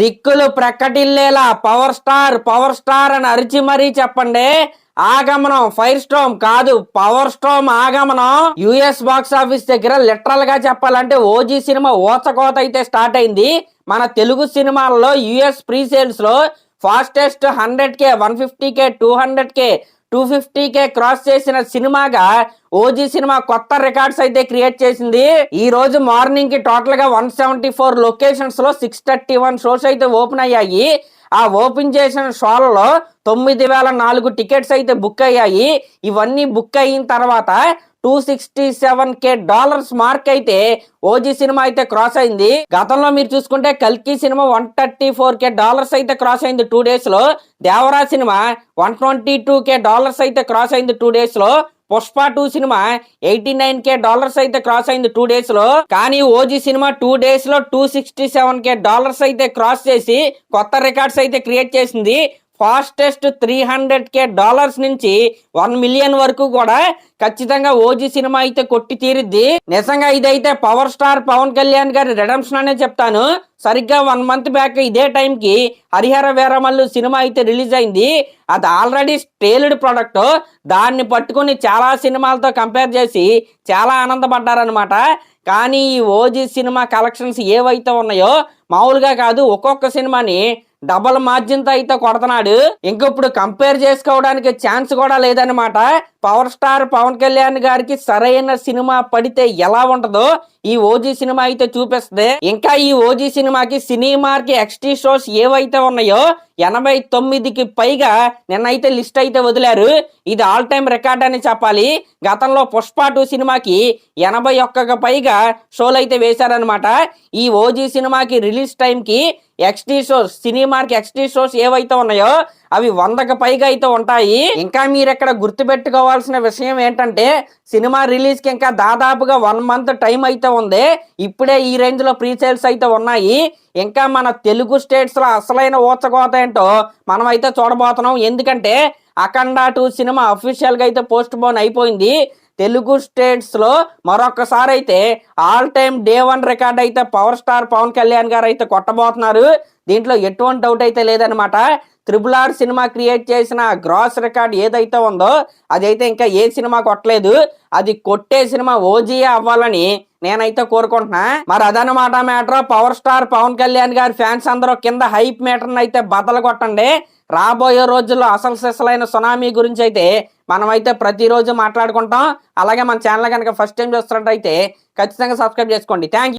దిక్కులు ప్రకటిల్లేలా. Power star power star అని అరిచి మరీ చెప్పండి. ఆగమనం ఫైర్ స్టోమ్ కాదు పవర్ స్టోమ్ ఆగమనం. యుఎస్ బాక్స్ ఆఫీస్ దగ్గర లిటరల్గా చెప్పాలంటే ఓజీ సినిమా ఓచకోత అయితే స్టార్ట్ అయింది. మన తెలుగు సినిమాల్లో యుఎస్ ప్రీ సేల్స్లో fastest hundred K one fifty K two hundred K two fifty K cross చేసిన సినిమాగా ఓజీ సినిమా కొత్త రికార్డ్స్ అయితే క్రియేట్ చేసింది. ఈ రోజు మార్నింగ్కి టోటల్గా వన్ సెవెంటీ ఫోర్ లొకేషన్స్లో సిక్స్ థర్టీ వన్ షోస్ అయితే ఓపెన్ అయ్యాయి. ఆ ఓపెన్ చేసిన షోలలో తొమ్మిది వేల నాలుగు టికెట్స్ అయితే బుక్ అయ్యాయి. ఇవన్నీ బుక్ అయిన తర్వాత two sixty seven K dollars mark అయితే ఓజీ సినిమా అయితే క్రాస్ అయింది. గతంలో మీరు చూసుకుంటే కల్కి cinema one thirty four K dollars అయితే క్రాస్ అయింది టూ డేస్లో. Devara cinema one twenty two K dollars అయితే క్రాస్ అయింది టూ డేస్లో. పుష్ప టూ సినిమా ఎయిటీ నైన్ కే డాలర్స్ అయితే క్రాస్ అయింది టూ డేస్లో. కానీ ఓజీ సినిమా టూ డేస్లో two sixty seven K dollars అయితే క్రాస్ చేసి కొత్త రికార్డ్స్ అయితే క్రియేట్ చేసింది. Fastest three hundred K dollars నుంచి వన్ మిలియన్ వరకు కూడా ఖచ్చితంగా ఓజీ సినిమా అయితే కొట్టి తీరుద్ది. నిజంగా ఇదైతే పవర్ స్టార్ పవన్ కళ్యాణ్ గారి రిడమ్షన్ అనే చెప్తాను. సరిగ్గా వన్ మంత్ బ్యాక్ ఇదే టైంకి హరిహర వీరమల్లు సినిమా అయితే రిలీజ్ అయింది. అది ఆల్రెడీ స్టేల్డ్ ప్రోడక్ట్ దాన్ని పట్టుకొని చాలా సినిమాలతో కంపేర్ చేసి చాలా ఆనందపడ్డారనమాట కానీ ఈ ఓజీ సినిమా కలెక్షన్స్ ఏవైతే ఉన్నాయో మామూలుగా కాదు ఒక్కొక్క సినిమాని డబల్ మార్జిన్తో అయితే కొడుతున్నాడు. ఇంక ఇప్పుడు కంపేర్ చేసుకోవడానికి ఛాన్స్ కూడా లేదనమాట పవర్ స్టార్ పవన్ కళ్యాణ్ గారికి సరైన సినిమా పడితే ఎలా ఉంటదో ఈ ఓజీ సినిమా అయితే చూపిస్తుంది. ఇంకా ఈ ఓజీ సినిమాకి సినిమాకి ఎక్స్టీ షోస్ ఏవైతే ఉన్నాయో ఎనభై తొమ్మిదికి పైగా నిన్నైతే లిస్ట్ అయితే వదిలారు. ఇది ఆల్ టైమ్ రికార్డ్ అని చెప్పాలి. గతంలో పుష్ప టూ సినిమాకి ఎనభై ఒక్కకి పైగా షోలు అయితే వేశారనమాట ఈ ఓజీ సినిమాకి రిలీజ్ టైంకి ఎక్స్టీ షోస్ సినిమాకి ఎక్స్టీ షోస్ ఏవైతే ఉన్నాయో అవి వందకు పైగా అయితే ఉంటాయి. ఇంకా మీరు ఇక్కడ గుర్తుపెట్టుకోవాల్సిన విషయం ఏంటంటే సినిమా రిలీజ్కి ఇంకా దాదాపుగా వన్ మంత్ టైం అయితే ఉంది. ఇప్పుడే ఈ రేంజ్లో ప్రీ సేల్స్ అయితే ఉన్నాయి. ఇంకా మన తెలుగు స్టేట్స్లో అసలైన ఊచకోత ఏంటో మనం అయితే చూడబోతున్నాం. ఎందుకంటే అఖండ టూ సినిమా అఫీషియల్గా అయితే పోస్ట్ పోన్ అయిపోయింది. తెలుగు స్టేట్స్లో మరొకసారి అయితే all time day one record అయితే పవర్ స్టార్ పవన్ కళ్యాణ్ గారు అయితే కొట్టబోతున్నారు. దీంట్లో ఎటువంటి డౌట్ అయితే లేదనమాట త్రిబుల్ ఆర్ సినిమా క్రియేట్ చేసిన గ్రాస్ రికార్డ్ ఏదైతే ఉందో అదైతే ఇంకా ఏ సినిమా కొట్టలేదు. అది కొట్టే సినిమా ఓజీఏ అవ్వాలని నేనైతే కోరుకుంటున్నా. మరి అదనమాట matter power star Pawan Kalyan గారి ఫ్యాన్స్ అందరూ కింద హైప్ మీటర్ని అయితే బద్దలు కొట్టండి. రాబోయే రోజుల్లో అసలు సిసలైన సునామీ గురించి అయితే మనమైతే ప్రతిరోజు మాట్లాడుకుంటాం. అలాగే మన ఛానల్ కనుక ఫస్ట్ టైం చూస్తున్నట్టయితే ఖచ్చితంగా సబ్స్క్రైబ్ చేసుకోండి. థ్యాంక్